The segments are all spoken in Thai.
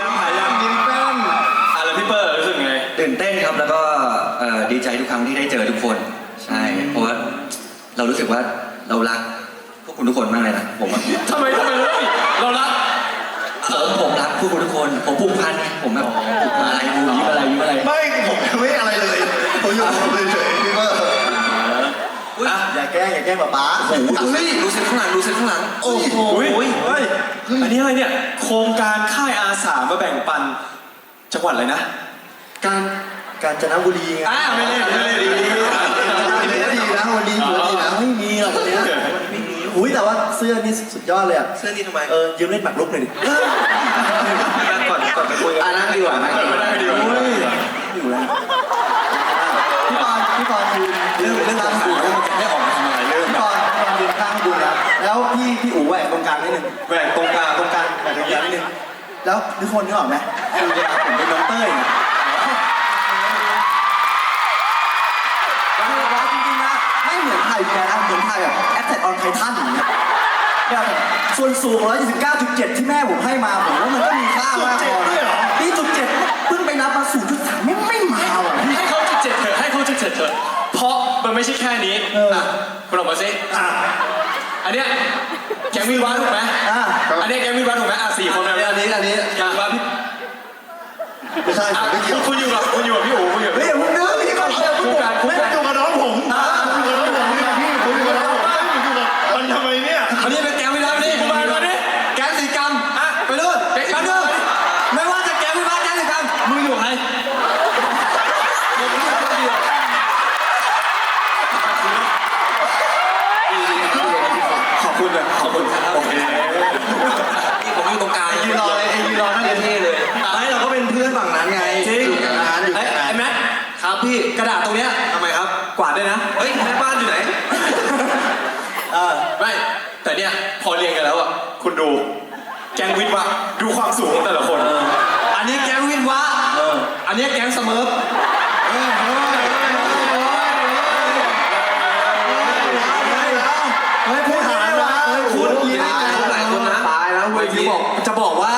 ยังถ่ายังยิ้มแป้นอะแล้วพี่เปิ้ลรู้สึกไง ตื่นเต้นครับแล้วก็เอ่อดีใจทุกครั้งที่ได้เจอทุกคน ใช่ เพราะว่าเรารู้สึกว่าเรารักพวกคุณทุกคนมากเลยนะผมอะทำไมทำไมเฮ้ยเรารัก ผมผมรักพวกคุณทุกคน ผมผูกพันผมแบบผูกพันอะไรยิ้มอะไรยิ้มอะไร ไม่ผมไม่อะไรเลยผมอยู่ผมเฉยๆพี่เบอร์ อะ อย่า แกล้งอย่าแกล้งป๊าป๊าโอ้โหดูสิดูสิข้างหลังดูสิข้างหลัง โอ้โหอุ้ยเฮ้ยอันนี้อะไรเนี่ย โครงการค่ายอาสามาแบ่งปัน จังหวัดอะไรนะ การการจนบุรีไงอ่าไม่เล่นไม่เล่นดีดีนะวันนี้ถือว่าดีนะไม่มีหรอกวันเนี้ยไม่มีอุ้ยแต่ว่าเสื้อนี่สุดยอดเลยอะเสื้อนี้ทำไมเออยืมเล่นหมากรุกหน่อยดินั่งก่อนก่อนไปคุยกันอะนั่งดีกว่านั่งดีกว่า แล้วทุกคนนึกออกไหมคือเวลาผมเป็นน้องเต้ยเนี่ยแล้วว่าจริงๆนะไม่เหมือนไทยแกนะเหมือนไทยแบบแอตแทกออนไททันอย่างเงี้ยแบบส่วนสูง129.7 ที่แม่ผมให้มาผมว่ามันก็มีค่ามากพอนะนี่จุดเจ็ดเพิ่งไปนับมา0.3ไม่ไม่มาว่ะพี่ให้เขาจุดเจ็ดเถอะให้เขาจุดเจ็ดเถอะ เพราะมันไม่ใช่แค่นี้เอออะคุณออกมาสิอะ อันเนี้ยแกงวินวาถูกไหมอะอันเนี้ยแกงวินวาถูกไหมอะสี่คนอันนี้อันนี้อันนี้แกงวินวาพี่ไม่ใช่ผอะมไม่เกี่ยวคุณอยู่กับคุณอยู่กับพี่อู๋คุณอยู่กับเฮ้ยพี่อย่าอู๋เพิ่งนึกพี่ก่อนอย่าเพิ่งคู่กันคู่ไม่ กัน อยู่กับน้องผมอะอยู่กับน้องผมนี่พี่ผมอยู่กับน้องผมอยู่กับมันทำไมเนี่ย อันนี้เป็นแก๊งวิลานี่ กูมาก่อนดิ แก๊งสีกรรมอะไปนู่น แก๊งสีกรรม ไปนู่นไม่ว่าจะแก๊งวิลาแก๊งสีกรรม มึงอยู่กับใคร ขอบคุณเลยขอบคุณครับ โอเค นี่ผมอยู่ตรงกลาง ยืนรอเลยไอ้ยืนรอนั่น เท่เลย ไม่เราก็เป็นเพื่อนฝั่งนั้นไง จริง อยู่กันนานอยู่ ไอ้ กันนาน ไอ้แม็กครับพี่กระดาษตรงเนี้ย ทำไมครับ กวาดด้วยนะ เฮ้ยแม่บ้านอยู่ไหน เออ ไม่แต่เนี่ยพอเรียงกันแล้วอะคุณดู แกงวิทย์วะดูความสูงของแต่ละคน อันนี้แก๊งวินวะเออ อันนี้แก๊งสเมิร์ฟเฮ้ยพูดหานะเฮ้ยพูดเลี้ยงหลายคนนะตายแล้วเมื่เว้อยกี้บอกจะบอกว่า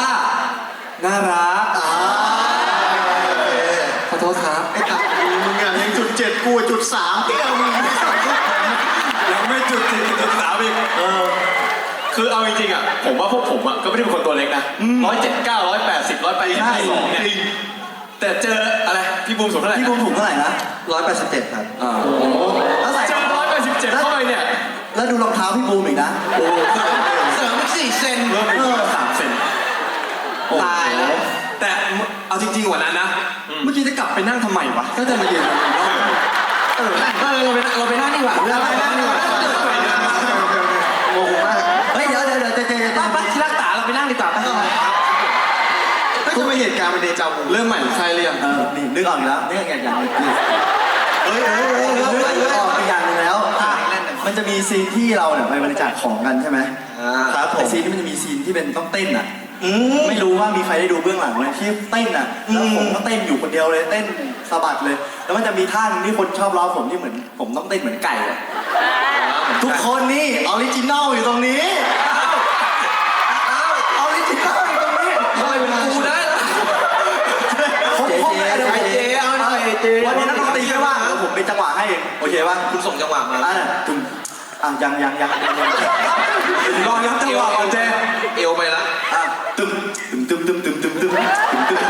น่ารักอ่าขอโทษครับไอ้ตักมึงอะยังจุดเจ็ดกูจุดสามเตี้ยมึงไม่ใส่ชุดยังไม่จุดสี่จุดสามอีกเออ คือเอาจริงๆอะผมว่าพวกผมอะก็ไม่ได้เป็นคนตัวเล็กนะร้อยเจ็ดเก้าร้อยแปดสิบร้อยแปดสิบสองเนี่ยแต่เจออะไรพี่บูมสูงเท่าไหร่พี่บุ้มถุงเท่าไหร่นะร้อยแปดสิบเจ็ดครับอ่าแล้วใส่เจ็ดร้อยแปดสิบเจ็ดเข้าไปเนี่ยแล้วดูรองเท้าพี่บูมอีกนะโอ้โหเสริมอีกสี่เซนเพิ่มอีกสามเซนตายแล้วแต่เอาจริงๆกว่านั้นนะ เมื่อกี้จะกลับไปนั่งทำไมวะก็จะมายืนตรงนี้เออเออเราไปเราไปนั่งดีกว่าแล้วไปนั่งดีกว่าโมโหมาก เหตุการณ์เป็นเดจาวูเริ่มใหม่ใช่เรียงเออนี่นึกออกอีกแล้วนึกออกอย่างหนึ่งเฮ้ยเฮ้ยเฮ้ยเฮ้ยนึกออกอีกอย่างหนึงแล้วอะมันจะมีซีนที่เราเนี่ยไปบริจาคของกันใช่ไหมครับผมซีนที่มันจะมีซีนที่เป็นต้องเต้นอะไม่รู้ว่ามีใครได้ดูเบื้องหลังไหมที่เต้นอะแล้วผมก็เต้นอยู่คนเดียวเลยเต้นสะบัดเลย แล้วมันจะมีท่าหนึงที่คนชอบล้อผมที่เหมือน ผมต้องเต้นเหมือนไก่อะทุกคนนี่ออริจินอลอยู่ตรงนี้ออริจินอลอยู่ตรงนี้ ทำไมเป็นกูได้ล่ะ ผมผมไอ้เจ๊ ไอ้เจ๊เอาหน่อยไอ้เจ๊ วันนี้นักดนตรีไม่ว่างเดี๋ยวผมเป็นจังหวะให้เองโอเคป่ะคุณส่งจังหวะมาอะตึงอะยังยังยังยังยังลองนับจังหวะก่อนเจเอวไปละอะตึมตึมตึมตึมตึมตึมตึมตึมตึม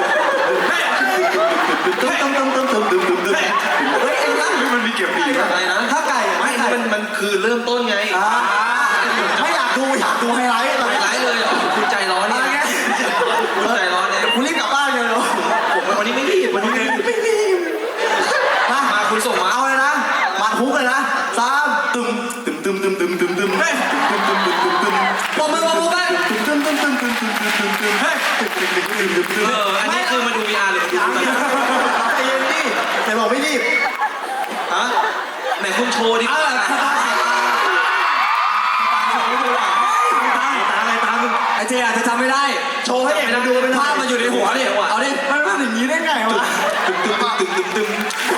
ตึมตึมตึมตึมตึมตึมตึมตึมเฮ้ยไอ้นั่นมันมีเกี่ยวปีกอะไรนะถ้าไก่อะไม่ไก่มันมันคือเริ่มต้นไงอ่าไม่อยากดูอยากดูไฮไลท์ ตึมตึมตึมตึมตึมตึมเฮ้ยตึมตึมตึมตึมตึมปมมือปมมือไปตึมตึมตึมตึมตึมตึมตึมตึมเฮ้ยตึมตึมตึมตึมตึมตึมเอออันนี้คือมาดู VR หรือดูยังอะไรใจเย็นดิแต่บอกไม่รีบฮะไหนคุณโชว์ดิเออตาตาอะไรตามึงไอเจอาจจะจำไม่ได้ โชว์ให้เห็นดูไปภาพมันอยู่ในหัวเนี่ยเอาดิมันเป็นอย่างนี้ได้ไงวะตึมตึมตึมตึมตึม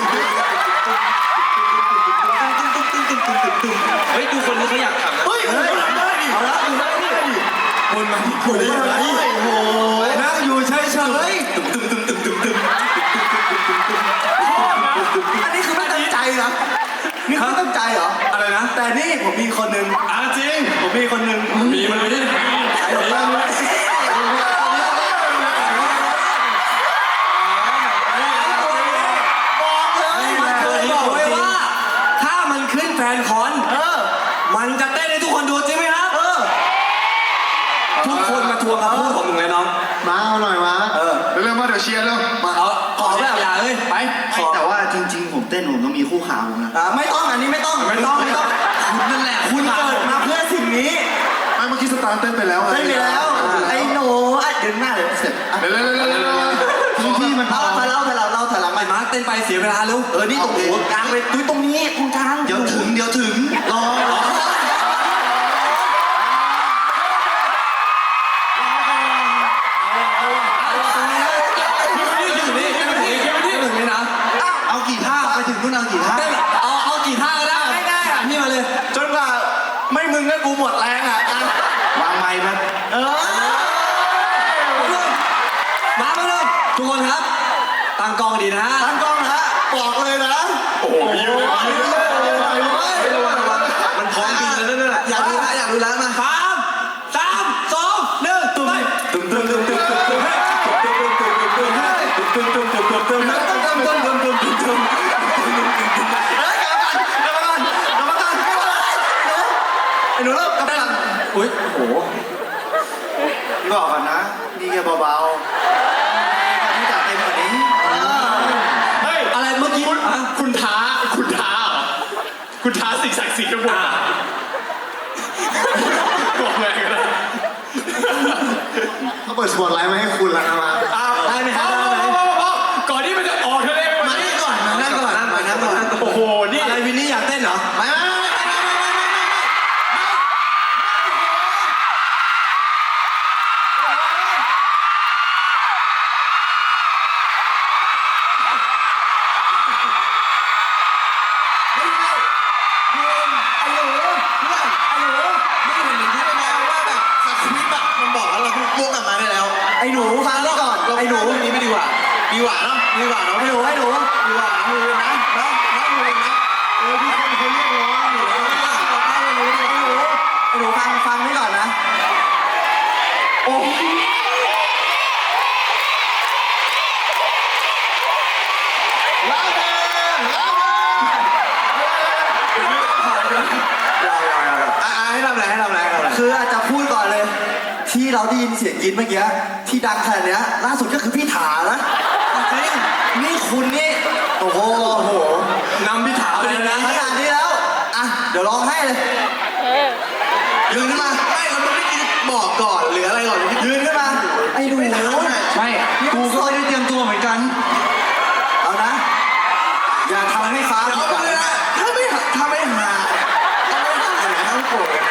อยู่ได้ยังไงโอ้ยนั่งอยู่เฉยเฉยตึมตึมตึมตึมตึมอันนี้คือไม่ตั้งใจหรอนี่คือตั้งใจเหรอ อะไรนะ แต่นี่ผมมีคนนึงอะจริง ผมมีคนนึงมีมันไม่ได้ใช่หรอ มาพูดของมึงเลยน้อง มาเอาหน่อยมาเออ เร็วๆมาเดี๋ยวเชียร์เร็วมาเอาขอไม่เอาอย่าเลยไปขอแต่ว่าจริง ๆ ผมเต้นผมต้องมีคู่ขาผมนะไม่ต้องอันนี้ไม่ต้องไม่ต้องไม่ต้องนั่นแหละคุณเกิดมาเพื่อสิ่งนี้ไม่เมื่อกี้สตาร์เต้นไปแล้วเต้นไปแล้วไอ้โหนูอะเดินหน้าเลยเสร็จเร็วๆพื้วพี่มันเอาถ้าเราถ้าเราเราถ้าเราไม่มาเต้นไปเสียเวลาเร็วเออนี่ตรงหัวกลางไปตรงนี้ตรงกลางเดี๋ยวถึงเดี๋ยวถึงรอรอ กูหมดแรงอะวางไม้ไหมเออมาเลยทุกคนครับ ตั้งกล้องดีนะตั้งกล้องนะบอกเลยนะ โอ้โหยิ้มเลยยิ้มเลย ปอตไลท์ม เสียงกินเมื่อกี้ที่ดังขนาดนี้ล่าสุดก็คือพี่ถานะจริงนี่คุณนี่โอ้โหนำพี่ถาไปเลยนะขนาดนี้แล้วอะเดี๋ยวร้องให้เลยยืนขึ้นมาไม่เราไม่กินบอกก่อนหรืออะไรก่อนยืนขึ้นมาไอ้หนูไม่กูก็ได้เตรียมตัวเหมือนกัน เอานะ อย่าทำให้ฟ้าเดี๋ยวนถ้าไม่ถ้าไม่มาถ้าไม่มาอย่าต้องโกรธ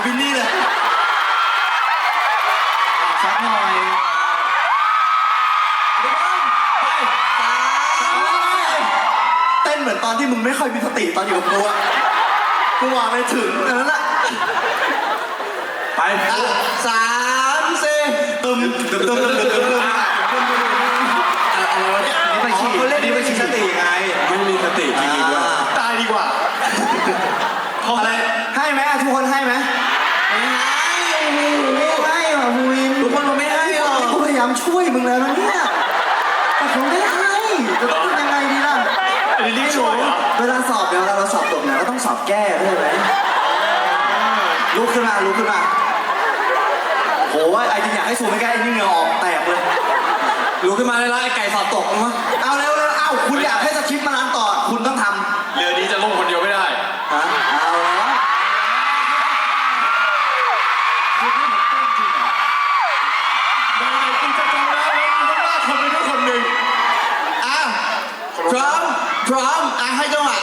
กับพี่ถากับวินนี่เลยสักหน่อยเต้นเหมือนตอนที่มึงไม่ค่อยมีสติตอนอยู่กับกูอะกูวางไปถึงอันนั้นแหละไปสามสี่ตึมตึมตึมตึมตึมตึมอะไรวะเนี่ยอันนี้ไปฉี่เขาเล่นนี่ไปชิงสติไง ไม่มีสติจริงๆด้วยอ่าตายดีกว่า อะไรให้ ให้ไหมทุกคนให้ไหมไม่ให้ว่อภูวินทุกคนไม่ให้หรอกูพยายามช่วยมึงแล้วนเนี่ยแต่ผมไม่ให้จะต้องทำยังไงดีล่ะรีบช่วยเวลาสอบเนี่ยเวลาเราสอบตกเนี่ยก็ต้องสอบแก้ด้วยไหมลุกขึ้นมาลุกขึ้นมาโหว่าไอ้จริงอยากให้สูงไม่แก้ไอ้นี่เหงื่อออกแตกเลยลุกขึ้นมาเลยละไอ้ไก่สอบตกมั้งเอาเร็วเร็วเอ้าคุณอยากให้สคริปต์มานั้างต่อคุณต้องทำเรือนี้จะลงคนเดียวไม่ได้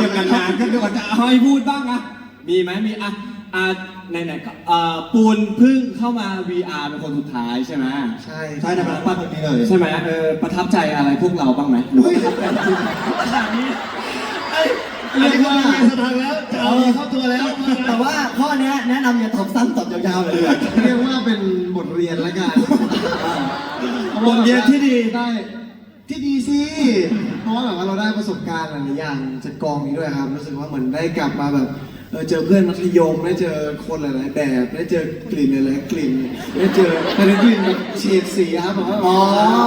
เห็นนั่งเรียงกันนานก็เดี๋ยวก่อนจะเอาให้พูดบ้างนะมีไหมมีอะอะไหนๆก็เอ่อปูนเพิ่งเข้ามา VR เป็นคนสุดท้ายใช่ไหมใช่ใช่ทำไมปั้นแบบนี้เลยใช่ไหมเออประทับใจอะไรพวกเราบ้างไหมหรือว่าเรียกว่าสถานแล้วจะเอาเข้าตัวแล้ว แต่ว่าข้อเนี้ยแนะนำอย่าตอบสั้นตอบยาวๆเลยเรียกว่าเป็นบทเรียนแล้วกันบทเรียนที่ดีได้ ที่ดีสิ เพราะว่าแบบว่าเราได้ประสบการณ์หลายๆอย่างจากกองนี้ด้วยครับ รู้สึกว่าเหมือนได้กลับมาแบบเออเจอเพื่อนมัธยมได้เจอคนหลายๆแบบได้เจอกลิ่นหลายๆกลิ่นได้เจอแต่ละกลิ่นแบบเฉดสีครับแบบว่าอ๋อ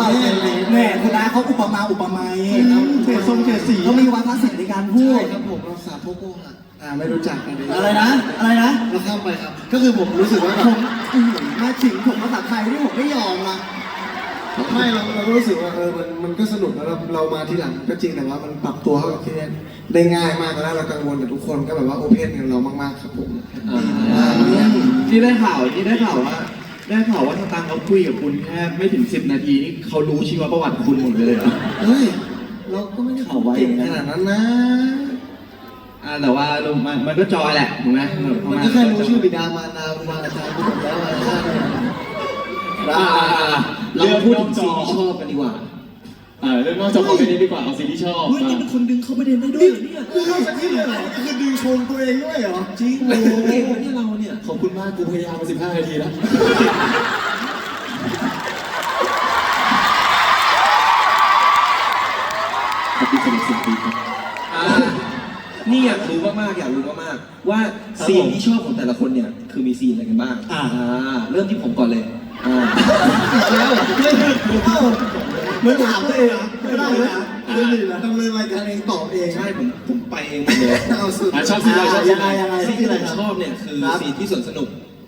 เท่เลยแม่คุณน้าเขาอุปมาอุปไมยเฉดทรงเฉดสีเขามีวาทศิลป์ในการพูใช่ดครับผมเราสาโพโกหักอ่าไม่รู้จักกันดีอะไรนะ อะไรนะเราข้ามไปครับ ก็คือผมรู้สึกว่าผมอื้อหือมาถึงผมภาษาไทยที่ผมไม่ยอมนะ ไม่เราเราก็รู้สึกว่าเออมันมันก็สนุกแล้วเราเรามาที่หลังก็จริงแต่ว่ามันปรับตัวเข้ากับที่นี่ได้ง่ายมากตอนแรกเรากังวลแต่ทุกคนก็แบบว่าโอเพนกับเรามากๆครับผมที่ได้ข่าวที่ได้ข่าวว่าได้ข่าวว่าสตังค์เขาคุยกับคุณแค่ไม่ถึง10นาทีนี่เขารู้ชีวประวัติคุณหมดเลยเหรอเฮ้ยเราก็ไม่ได้เก่งขนาดนั้นนะอ่าแต่ว่ามันมันก็จอยแหละถูกไหมมันก็แค่รู้ชื่อบิดามารดาครูบาอาจารย์ก็จบแล้วอะไรแค่นั้นอ่าอ่าอ่า เราพูดถึงสิ่งที่ชอบกันดีกว่าเออเรื่องนอกจากคอมเมดี้ดีกว่าเอาสิ่งที่ชอบเฮ้ยนี่เป็นคนดึงเข้าประเด็นได้ด้วยเหรอเนี่ยคือเข้าสคริปต์เลยเหรอคือดึงชมตัวเองด้วยเหรอจริงโอ้โหเก่งนะเนี่ยเราเนี่ยขอบคุณมากกูพยายามมา15นาทีแล้วขอบคุณสำหรับสิ่งดีครับนี่อยากรู้มากๆอยากรู้มากๆว่าซีนที่ชอบของแต่ละคนเนี่ยคือมีซีนอะไรกันบ้างอ่าเริ่มที่ผมก่อนเลยอ่าแล้ว เหมือนถามตัวเองเหรอไม่ได้เลยนะไม่ดีนะดำเนินรายการเองตอบเองใช่ผมผมไปเองหมดเลยเอาสุดอะชอบซีนอะไรชอบซีนยังอะไรยังไงซีนที่ไรผมชอบเนี่ยคือครับซีที่สวนสนุก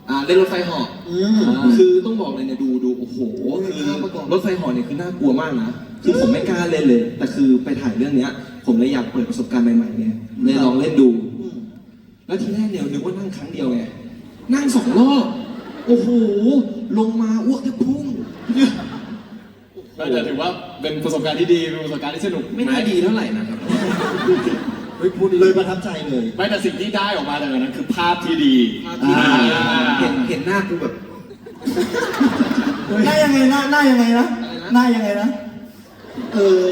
อ่าเล่นรถไฟเหาะอืมคือต้องบอกเลยเนี่ยดูดูโอ้โหคือรถไฟเหาะเนี่ยคือน่ากลัวมากนะคือผมไม่กล้าเล่นเลย แต่คือไปถ่ายเรื่องเนี้ย ผมเลยอยากเปิดประสบการณ์ใหม่ๆไงเลยลองเล่นดู แล้วทีแรกเนี่ยนึกว่านั่งครั้งเดียวไงนั่งสองรอบโอ้โห ลงมาอ้วกแทบพุ่ง ก็จะถือว่าเป็นประสบการณ์ที่ดีเป็นประสบการณ์ที่สนุกไม่น่าดีเท่าไหร่นะครับ เฮ้ยพูดเลยประทับใจเลย ไม่แต่สิ่งที่ได้ออกมาจากนั้นคือภาพที่ดีภาพที่ดีอ่าเห็นเห็นหน้ากูแบบ หน้ายังไงหน้าหน้ายังไงนะหน้ายังไงนะ เออ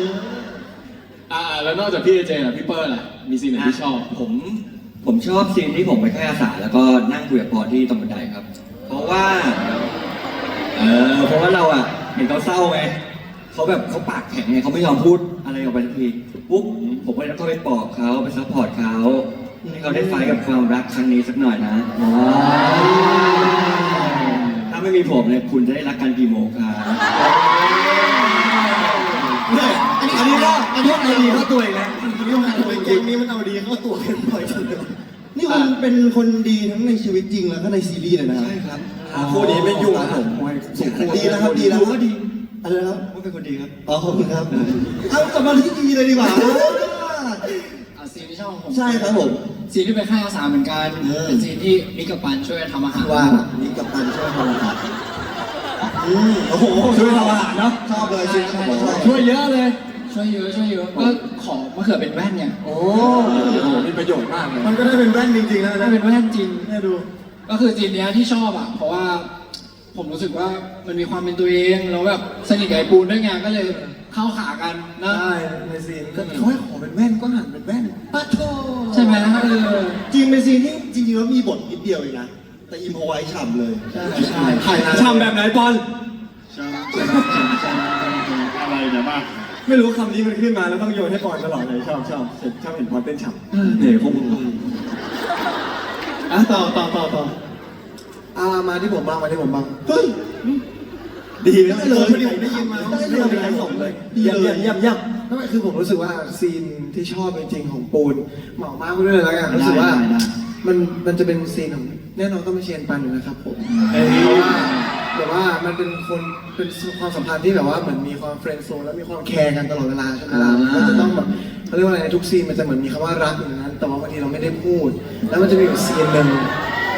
อ่าแล้วนอกจากพี่เอเจล่ะพี่เปิ้ลล่ะมีสิ่งไหนที่ชอบ ผมผมชอบซีนที่ผมไปแค่อาสาแล้วก็นั่งคุยกับปอที่ตรงบันไดครับ เพราะว่า เออเพราะว่าเราอะเห็นเขาเศร้าไงเขาแบบเขาปากแข็งไงเขาไม่ยอมพูดอะไรออกไปทันทีปุ๊บผมก็เลยต้องไปปลอบเขาไปซัพพอร์ตเขาให้เขาได้ไฟท์กับความรักครั้งนี้สักหน่อยนะถ้าไม่มีผมเนี่ยคุณจะได้รักกันกี่โมงครับอันนี้ก็อันนี้ไอดีเข้าตัวเองนะเรื่องอะไรเกมนี้มันเอาดีเข้าตัวกันบ่อยจังเลย นี่คุณเป็นคนดีทั้งในชีวิตจริงแล้วก็ในซีรีส์เลยนะครับ ใช่ครับคู่นี้ไม่ยุ่งนะผมดีแล้วครับดีแล้วก็ดีอะไรครับว่าเป็นคนดีครับอ๋อขอบคุณครับ เอากลับมาที่ดีเลยดีกว่าเอาซีนที่ชอบของผมใช่ครับผมซีนที่ไปค่ายอาสาเหมือนกันเออ เป็นซีนที่มิกกับปันช่วยกันทำอาหารว่านี่กับตันช่วยทำอาหารอืมโอ้โหช่วยทำอาหารเนาะชอบเลยจริงครับผมชอบช่วยเยอะเลย ช่วยเยอะช่วยเยอะก็ขอมะเขือเป็นแว่นเนี่ยโอ้โอ้โหมีประโยชน์มากเลยมันก็ได้เป็นแว่นจริงๆนะได้เป็นแว่นจริงแม่ดู ก็คือซีนเนี้ยที่ชอบอะ เพราะว่าผมรู้สึกว่ามันมีความเป็นตัวเองแล้วแบบสนิทกับไอ้ปูนด้วยไงก็เลยเข้าขากันนะใช่ในซีนก็เขาให้ขอเป็นแว่นก็หันเป็นแว่นปะโถใช่ไหมเออจริงเป็นซีนที่จริงๆแล้วมีบทนิดเดียวเองนะ แต่อิมพอไว้ฉ่ำเลย ใช่ใช่ถ่ายนานทำแบบไหนบอลอะไรเนี่ยบ้าง ไม่รู้คำนี้มันขึ้นมาแล้วต้องโยนให้บอลตลอดเลยชอบชอบชอบเห็นบอลเต้นฉ่ำเนี่ยพวกมึงอะต่อต่อต่อต่ออ่ามาที่ผมบ้างมาที่ผมบ้างเฮ้ยดีไหมได้เลยพอดีผมได้ยินมาได้เลยไม่ได้ส่งเลยเยี่ยมเยี่ยมเยี่ยมเยี่ยมนั่นก็คือผมรู้สึกว่าซีนที่ชอบจริงๆของปูนเหมามากไปด้วยแล้วกันรู้สึกว่ามันมันจะเป็นซีนของแน่นอนต้องเป็นเชียนปันอยู่นะครับผมเพราะว่า แบบว่ามันเป็นคนเป็นความสัมพันธ์ที่แบบว่าเหมือนมีความเฟรนด์โซนแล้วมีความแคร์กันตลอดเวลาใช่ไหมล่ะมันก็จะต้องแบบเขาเรียกว่าอะไรในทุกซีนมันจะเหมือนมีคำว่ารักอยู่ในนั้น แต่ว่าบางทีเราไม่ได้พูด แล้วมันจะมีอยู่ซีนหนึ่ง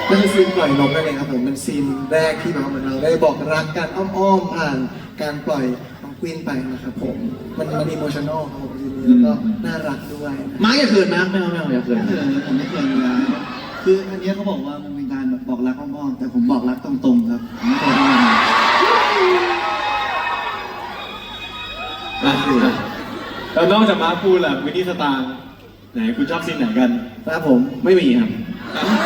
นั่นคือซีนปล่อยนมนั่นเองครับผมเป็นซีนแรกที่แบบว่าเหมือนเราได้บอกรักกันอ้อมๆผ่านการปล่อยน้องควีนไปนะครับผมมันมันอิโมชั่นอลครับผมซีนนี้แล้วก็น่ารักด้วย มาร์กอย่าเขินนะไม่เอาไม่เอาอย่าเขินเออผมไม่เคยนะคืออันเนี้ยเขาบอกว่ามันเป็นการแบบบอกรักอ้อมๆแต่ผมบอกรักตรงๆครับผมไม่เคยทำแบบนั้นอะแล้วนอกจากมาร์คพูดล่ะวินนี่สตางค์ไหนคุณชอบซีนไหนกัน ครับผมไม่มีครับ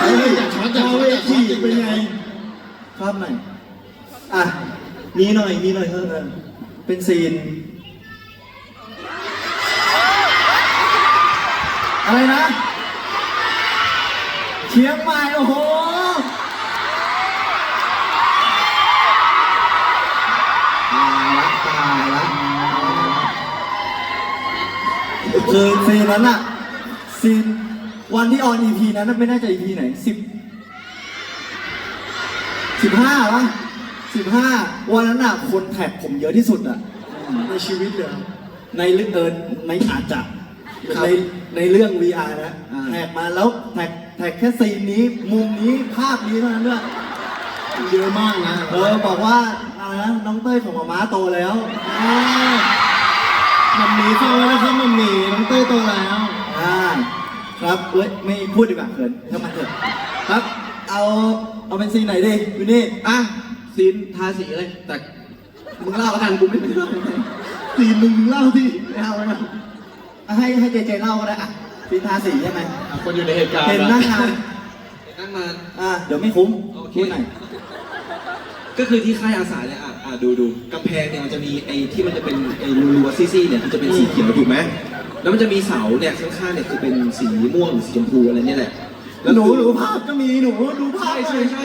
เฮ้ยช็อตจากเวทีเป็นไงภาพไหนอะมีหน่อยมีหน่อยเท่านั้นเป็นซีน อะไรนะ เชียงใหม่โอ้โห คือซีนนั้นอะซีนวันที่ออน EP นั้นน่ะไม่แน่ใจ EP ไหนสิบสิบห้าวะสิบห้าวันนั้นอะคนแท็กผมเยอะที่สุดอะในชีวิตเลยครับในเรื่องเออในอาจจะในในเรื่อง VR นะแท็กมาแล้วแท็กแท็กแค่ซีนนี้มุมนี้ภาพนี้เท่านั้นด้วยเยอะมากนะ เออบอกว่าอะไรนะน้องเต้ยของหมาม้าโตแล้วอ่า มันมีเข้าแล้วนะครับมันมีน้องเต้ยโตแล้วอ่าครับเอ้ยไม่พูดดีกว่าเขินถ้ามันเถอะครับ เอาเอาเป็นซีนไหนดีวินนี่อะซีนทาสีเลยแต่มึงเล่าแล้วกันกูไม่เล่าซีนมึงเล่าสิไม่เอาไม่เอาอะให้ให้เจเจเล่าก็ได้อะซีนทาสีใช่ไหมคนอยู่ในเหตุการณ์เห็นอะนั่งงานนั่งมาอะเดี๋ยวไม่คุ้มโอเคพูดหน่อยก็คือที่ค่ายอาสาเนี่ย อะอะดูดูกำแพงเนี่ยมันจะมีไอ้ที่มันจะเป็นไอ้รัวๆซี่ๆเนี่ยมันจะเป็นสีเขียวถูกไหมแล้วมันจะมีเสาเนี่ยข้างๆเนี่ยคือเป็นสีม่วงหรือสีชมพูอะไรเนี่ยแหละ แล้วหนูหนูภาพก็มีหนูดูภาพใช่ใช่ใช่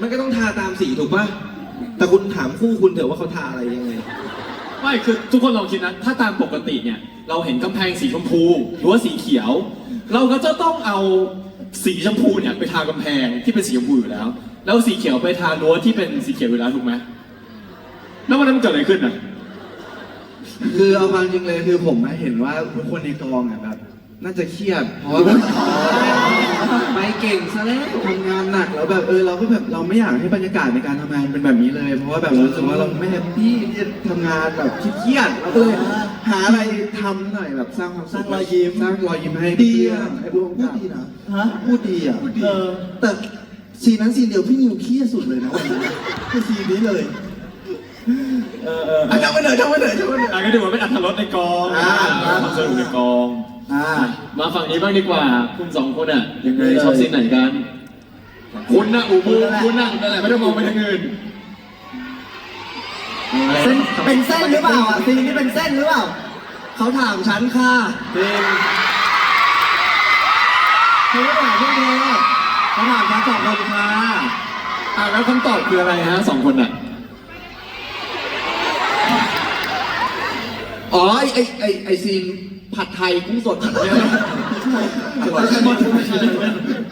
มันก็ต้องทาตามสีถูกป่ะ แต่คุณถามคู่คุณเถอะว่าเขาทาอะไรยังไง ไม่คือทุกคนลองคิดนะ ถ้าตามปกติเนี่ย เราเห็นกำแพงสีชมพูหรือว่าสีเขียว เราก็จะต้องเอาสีชมพูเนี่ยไปทากำแพงที่เป็นสีชมพูอยู่แล้ว แล้วสีเขียวไปทารั้วที่เป็นสีเขียวอยู่แล้วถูกไหม แล้ววันนั้นมันเกิดอะไรขึ้นอะ คือเอาความจริงเลยคือผมนะเห็นว่าทุกคนในกองอะแบบน่าจะเครียดเพราะว่าแบบไปเก่งซะแล้วทำงานหนักแล้วแบบเออเราก็แบบเราไม่อยากให้บรรยากาศในการทำงานเป็นแบบนี้เลย เพราะว่าแบบเรารู้สึกว่าเราไม่แฮปปี้ที่จะทำงานแบบเครียดๆเราก็เลยหาอะไรทำหน่อยแบบสร้างความสสุร้างขรอยยิ้มสร้างรอยยิ้มให้ดีเพื่ออะนให้พูผู้ดกำกับดีนะฮะพูดดีอะพูดดีเออแต่ซีนนั้นซีนเดียวพี่นิวเครียดสุดเลยนะวันนี้คือซีนนี้เลย เออเอออะจำไว้หน่อยจำไว้หน่อยจำไว้หน่อยอะก็ถือว่าเป็นอัตรสในกองอ่าความสนุกในกอง อ่า มาฝั่งนี้บ้างดีกว่า คุณสองคนอะยังไงชอบซีนไหนกัน คุณนะอูบูคุณน่ะไม่ต้องมองไปทางอื่นเส้นเป็นเส้นหรือเปล่าอะซีนนี้เป็นเส้นหรือเปล่าเขาถามฉันค่ะเขาไม่ถามพวกเธอเขาถามฉันสองคนค่ะอะแล้วคำตอบคืออะไรฮะสองคนอะ อ๋อไอไอไอไอซีนผัดไทยกุ้งสดเนี่ย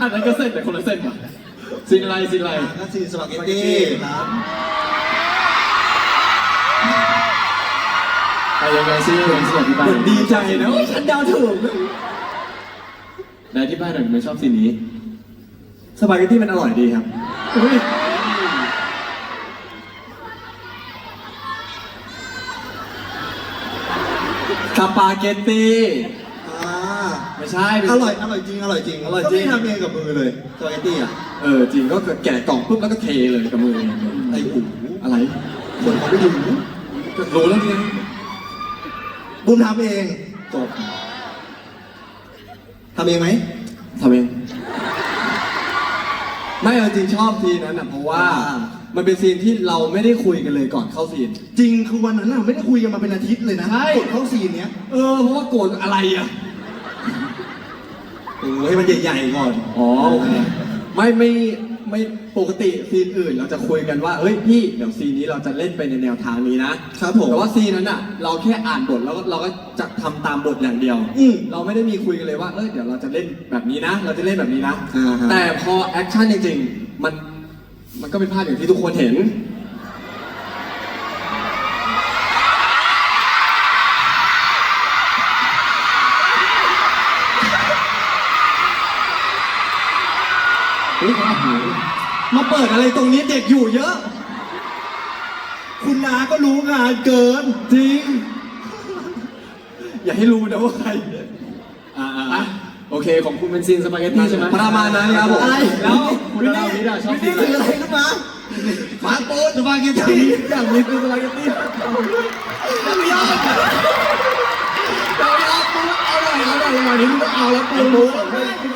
อันนั้นก็เส้นแต่คนละเส้นป่ะซีนอะไรซีนอะไรก็ซีนสปาเกตตี้ครับไปยังไงซิยังไงซิอธิบายดีใจนะว่าฉันเดาถูกนายที่บ้านหน่อยไม่ชอบซีนนี้ สปาเกตตี้มันอร่อยดีครับ สปาเกตตี้อ่าไม่ใช่ไม่อใช่ ร่อยอร่อยจริงอร่อยจริงอร่อยจริงทำเองกับมือเลยสปาเกตตี้อะเออจริงก็แกะกล่องปุ๊บแล้วก็เทเลยกับมือไอ้หูอะไรคนเขาไม่รู้ก็รู้แล้วเนี่ยบุญทำเองจบทำเองไหม ทำเองไม่เอาจริงชอบซีนนั้นอะเพราะว่า อ่า มันเป็นซีนที่เราไม่ได้คุยกันเลยก่อนเข้าซีน จริงคือวันนั้นน่ะไม่ได้คุยกันมาเป็นอาทิตย์เลยนะใช่ กดเข้าซีนเนี้ยเออเพราะว่าโกรธอะไรอะโอ้ยมันใหญ่ๆก่อนอ๋อโอเคไม่ไม่ไม่ปกติซีนอื่นเราจะคุยกันว่าเฮ้ยพี่เดี๋ยวซีนนี้เราจะเล่นไปในแนวทางนี้นะครับผมแต่ว่าซีนนั้นอะ เราแค่อ่านบทแล้วก็เราก็จะทำตามบทอย่างเดียว อืม เราไม่ได้มีคุยกันเลยว่า เอ้ย เดี๋ยวเราจะเล่นแบบนี้นะ เราจะเล่นแบบนี้นะ อ่าฮะ แต่พอแอคชั่นจริงๆ มัน มันก็เป็นภาพอย่างที่ทุกคนเห็น มาเปิดอะไรตรงนี้เด็กอยู่เยอะ คุณนาก็รู้งานเกิน จริง อย่าให้รู้นะว่าใคร เคของคุณเป็นซีนสปาเกตตี้ใช่ไหมประมาณนั้นครับผมอะไรแล้วคุณดาวิดอะชอบซีนี่นถืออะอะไรไรขึ้นมาหมาโป๊สปาเกตตี้อย่างนี้คือสปาเกตตี้ไม่ยอมเราเอาปุ๊บเอาหน่อยเอาหน่อยวันนี้มึงก็เอาแล้วปุ๊บ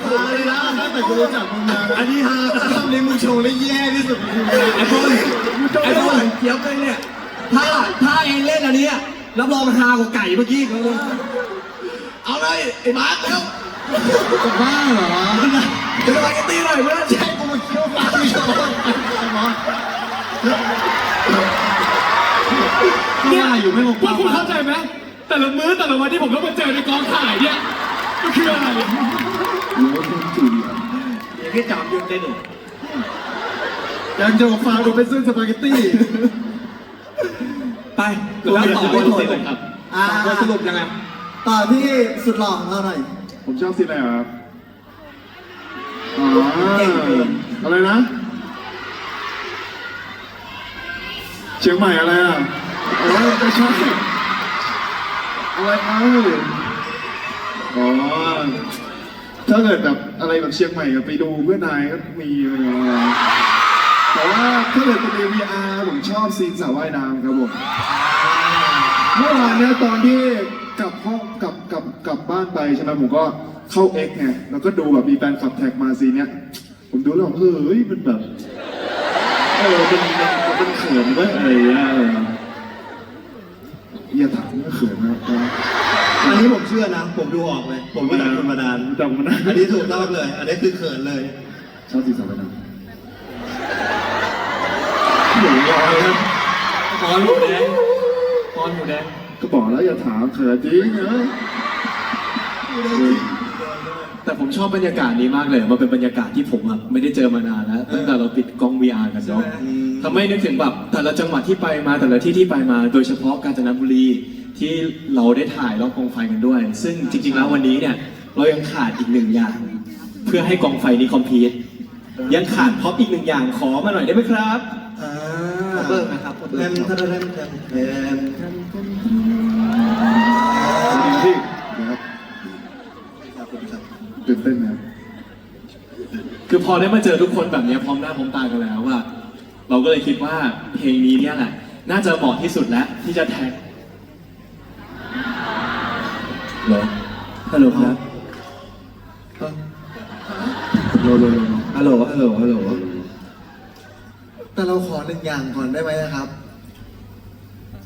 ฮาเลยนะแต่กูรู้จักมึงมาอันนี้ฮาทำในมึงโชว์ได้แย่ที่สุดคือไอ้บอลไอ้บอลเกียวกันเนี่ยถ้าถ้าเองเล่นอันเนี้ยรับรองฮากว่าไก่เมื่อกี้เขาเลยเอาเลยไอ้มาร์คแล้ว จะบ้าเหรอเป็นสปาเกตตี้หน่อยเพื่อนใช่กูมาเคี้ยวปากไม่ชอบไอ้มอสเนี่ยอยู่ไม่ลงพวกคุณเข้าใจไหมแต่ละมื้อแต่ละวันที่ผมต้องมาเจอในกองถ่ายเนี่ยมันคืออะไรเดี๋ยวพี่จอมยุดได้หนิยังจะฟังดูเป็นเส้นสปาเกตตี้ ไปแล้วต่อไปดูสิครับอ่า สรุปยังไง ต่อที่สุดหล่อของเราหน่อย ผมชอบซีนอะไรเหรอครับอ๋อเก่งเกินอะไรนะ เชียงใหม่อะไรอะเออไม่ใช่อะไรเอ้าอ๋อถ้าเกิดแบบอะไรแบบเชียงใหม่อะไปดูเพื่อนนายก็มีอะไรอย่างเงี้ยแต่ว่าถ้าเกิดเป็น VR ผมชอบซีนสระว่ายน้ำครับผมเมื่อวานเนี่ยตอนที่กลับห้องกลับ กลับกลับบ้านไปใช่ไหมผมก็เข้า X ไงแล้วก็ดูแบบมีแฟนคลับแท็กมาซีเนี้ยผมดูแล้วแบบเฮ้ยมันแบบเออเป็นเป็นเป็นเขินเว้ยอะไรอย่างเงี้ยเอออย่าถามว่าเขินนะอันนี้ผมเชื่อนะ ผมดูออกเลย ผมก็จากคนมาดานจำมันนะอันนี้ถูกต้องเลย อันนี้คือเขินเลยชอบสีสันไปนะหนูรอยครับคอนหมูแดงคอนหมูแดงก็บอกแล้วอย่าถามเขินจริงเหรอ แต่ผมชอบบรรยากาศนี้มากเลย มันเป็นบรรยากาศที่ผมอะไม่ได้เจอมานานแล้วตั้งแต่เราปิดกล้อง VR กันเนาะทำให้นึกถึงแบบแต่ละจังหวัดที่ไปมาแต่ละที่ที่ไปมา โดยเฉพาะกาญจนบุรีที่เราได้ถ่ายรอบกองไฟกันด้วย ซึ่งจริง ๆ แล้ววันนี้เนี่ยเรายังขาดอีกหนึ่งอย่าง เพื่อให้กองไฟนี้คอมพลีทยังขาดพ็อปอีกหนึ่งอย่างขอมาหน่อยได้ไหมครับอ่าเบิกนะครับเทมเทมเทมเทมเทมเทมพี่นะครับครับคุณครับ ตื่นเต้นนะครับ คือพอได้มาเจอทุกคนแบบเนี้ยพร้อมหน้าพร้อมตากันแล้วว่าเราก็เลยคิดว่าเพลงนี้เนี่ยแหละน่าจะเหมาะที่สุดแล้วที่จะแท็กเหรอฮัลโหลครับโลโลโลฮัลโหลฮัลโหลฮัลโหลแต่เราขอหนึ่งอย่างก่อนได้ไหมนะครับ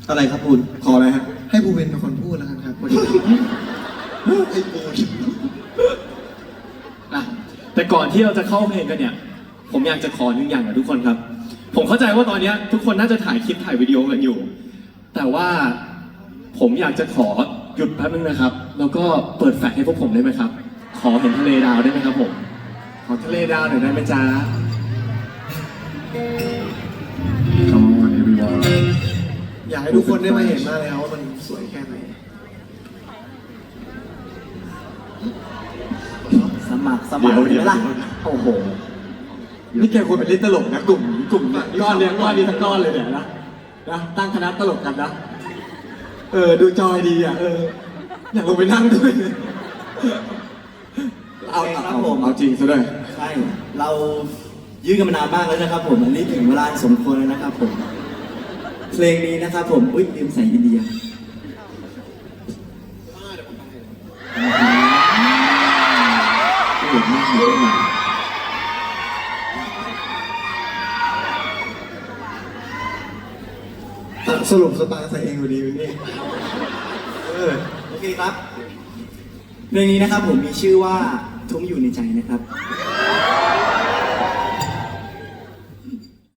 อะไรครับคุณขออะไรฮะให้ภูเวนเป็นคนพูดแล้วกันครับพอดีไอ้ปูอะ แต่ก่อนที่เราจะเข้าเพลงกันเนี่ย ผมอยากจะขอหนึ่งอย่างกับทุกคนครับ ผมเข้าใจว่าตอนเนี้ยทุกคนน่าจะถ่ายคลิปถ่ายวิดีโอกันอยู่ แต่ว่าผมอยากจะขอหยุดแป๊บนึงนะครับ แล้วก็เปิดแฟลชให้พวกผมได้ไหมครับ ขอเห็นทะเลดาวได้ไหมครับผม ขอทะเลดาวหน่อยได้ไหมจ๊ะคำว่าเอวีวาอยากให้ทุกคนได้มาเห็นมากเลยครับว่ามันสวยแค่ไหน มัครสมัครเดี๋ยวไหมล่ะเดี๋ยวโอ้โห นี่แกควรเป็นลิตตลกนะกลุ่มกลุ่มเนี่ยก้อนเลี้ยงก้อนนี้ทั้งก้อนเลยเนี่ยนะนะตั้งคณะตลกกันนะเออดูจอยดีอะเอออยากลงไปนั่งด้วยเอาเอาเอาเอาจริงซะด้วยใช่เรายื้อกันมานานมากแล้วนะครับ ผมอันนี้ถึงเวลาสมควรแล้วนะครับ ผม เพลงนี้นะครับ ผมอุ้ยลืมใส่อินเดีย สรุปสตาร์ใส่เองอยู่ดีวันนี้เออโอเคครับเพลงนี้นะครับผมมีชื่อว่าทุ่งอยู่ในใจนะครับ